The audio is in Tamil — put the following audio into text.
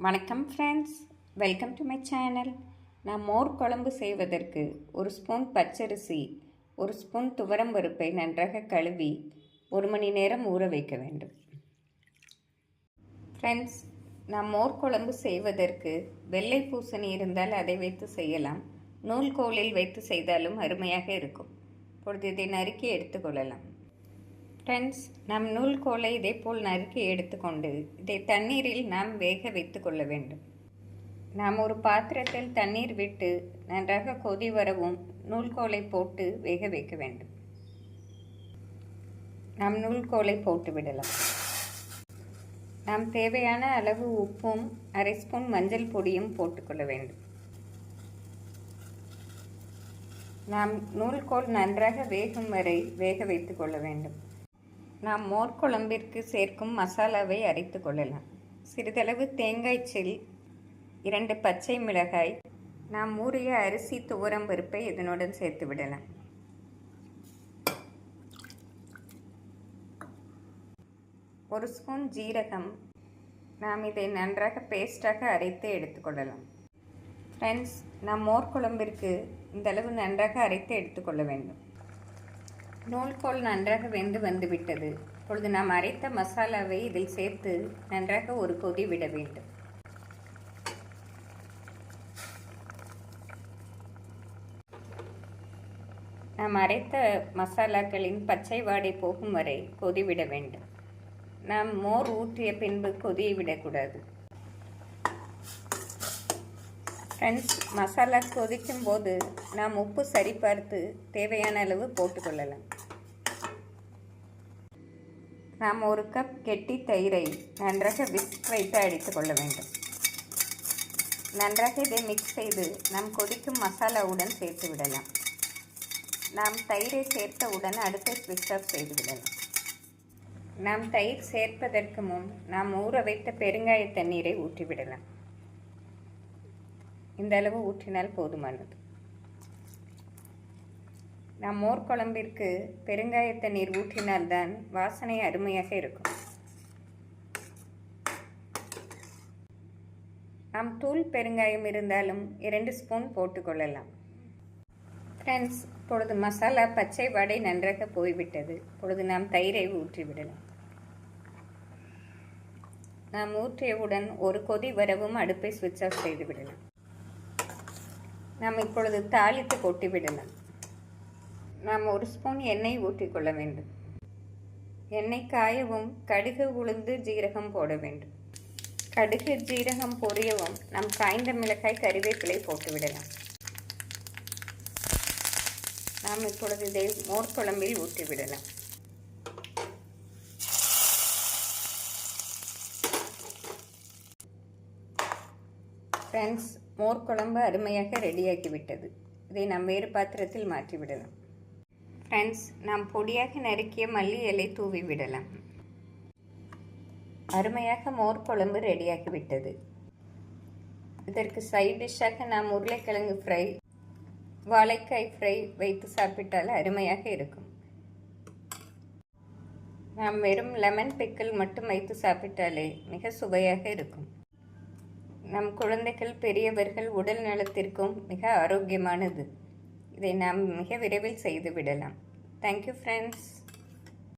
வணக்கம் friends welcome to my channel நான் மோர் குழம்பு செய்வதற்கு ஒரு ஸ்பூன் பச்சரிசி ஒரு ஸ்பூன் துவரம் பருப்பை நன்றாக கழுவி ஒரு மணி நேரம் ஊற வைக்க வேண்டும். ஃப்ரெண்ட்ஸ் நான் மோர் குழம்பு செய்வதற்கு வெள்ளை பூசணி இருந்தால் அதை வைத்து செய்யலாம். நூல்கோலில் வைத்து செய்தாலும் அருமையாக இருக்கும். இப்பொழுது இதை நறுக்கி எடுத்துக்கொள்ளலாம் ஃப்ரெண்ட்ஸ் நம் நூல்கோலை இதே போல் நறுக்கி எடுத்துக்கொண்டு இதை தண்ணீரில் நாம் வேக வைத்து கொள்ள வேண்டும். நாம் ஒரு பாத்திரத்தில் தண்ணீர் விட்டு நன்றாக கொதி வரவும் நூல்கோலை போட்டு வேக வைக்க வேண்டும். நாம் நூல்கோலை போட்டு விடலாம். நாம் தேவையான அளவு உப்பும் அரை ஸ்பூன் மஞ்சள் பொடியும் போட்டுக்கொள்ள வேண்டும். நாம் நூல்கோல் நன்றாக வேகும் வரை வேக வைத்து கொள்ள வேண்டும். நாம் மோர் குழம்பிற்கு சேர்க்கும் மசாலாவை அரைத்து கொள்ளலாம். சிறிதளவு தேங்காய் சில் இரண்டு பச்சை மிளகாய் நாம் ஊறிய அரிசி துவரம் பருப்பை இதனுடன் சேர்த்து விடலாம். ஒரு ஸ்பூன் ஜீரகம் நாம் இதை நன்றாக பேஸ்டாக அரைத்து எடுத்துக்கொள்ளலாம் ஃப்ரெண்ட்ஸ் நாம் மோர் குழம்பிற்கு இந்தளவு நன்றாக அரைத்து எடுத்துக்கொள்ள வேண்டும். நூல்கோல் நன்றாக வெந்து வந்துவிட்டது. இப்பொழுது நாம் அரைத்த மசாலாவை இதில் சேர்த்து நன்றாக ஒரு கொதி விட வேண்டும். நாம் அரைத்த மசாலாக்களின் பச்சை வாடை போகும் வரை கொதிவிட வேண்டும். நாம் மோர் ஊற்றிய பின்பு கொதியை விடக்கூடாது. ஃப்ரெண்ட்ஸ் மசாலா கொதிக்கும் போது நாம் உப்பு சரிபார்த்து தேவையான அளவு போட்டுக்கொள்ளலாம். நாம் ஒரு கப் கெட்டி தயிரை நன்றாக விஸ்க் வைத்து அடித்து கொள்ள வேண்டும். நன்றாக இதை மிக்ஸ் செய்து நாம் கொதிக்கும் மசாலாவுடன் சேர்த்து விடலாம். நாம் தயிரை சேர்த்தவுடன் அடுத்த ஸ்விட்ச் ஆஃப் செய்து விடலாம். நாம் தயிர் சேர்ப்பதற்கு முன் நாம் ஊற வைத்த பெருங்காய தண்ணீரை ஊற்றிவிடலாம். இந்த அளவு ஊற்றினால் போதுமானது. நாம் மோர் குழம்பிற்கு பெருங்காய தண்ணீர் ஊற்றினால்தான் வாசனை அருமையாக இருக்கும். நாம் தூள் பெருங்காயம் இருந்தாலும் இரண்டு ஸ்பூன் போட்டுக்கொள்ளலாம் ஃப்ரெண்ட்ஸ் இப்பொழுது மசாலா பச்சை வடை நன்றாக போய்விட்டது. இப்பொழுது நாம் தயிரை ஊற்றிவிடலாம் நாம் ஊற்றியவுடன் ஒரு கொதி வரவும் அடுப்பை சுவிட்ச் ஆஃப் செய்து விடலாம். நாம் இப்பொழுது தாளித்து கொட்டிவிடலாம். நாம் ஒரு ஸ்பூன் எண்ணெய் ஊற்றிக்கொள்ள வேண்டும். எண்ணெய் காயவும் கடுகு உளுந்து ஜீரகம் போட வேண்டும். கடுகு ஜீரகம் பொரியவும் நாம் காய்ந்த மிளகாய் கறிவேப்பிலை போட்டுவிடலாம். நாம் இப்பொழுது இதை மோர் குழம்பில் ஊற்றிவிடலாம். ஃப்ரெண்ட்ஸ் மோர் குழம்பு அருமையாக ரெடியாகி விட்டது இதை நாம் வேறு பாத்திரத்தில் மாற்றிவிடலாம். ஃப்ரெண்ட்ஸ் நாம் பொடியாக நறுக்கிய மல்லி இலை தூவி விடலாம். அருமையாக மோர் குழம்பு ரெடியாகிவிட்டது. இதற்கு சைட் டிஷ்ஷாக நாம் உருளைக்கிழங்கு ஃப்ரை வாழைக்காய் ஃப்ரை வைத்து சாப்பிட்டால் அருமையாக இருக்கும். நாம் வெறும் லெமன் பிக்கல் மட்டும் வைத்து சாப்பிட்டாலே மிக சுவையாக இருக்கும். நம் குழந்தைகள் பெரியவர்கள் உடல் நலத்திற்கும் மிக ஆரோக்கியமானது. இதை நாம் மிக விரைவில் செய்து விடலாம். Thank you friends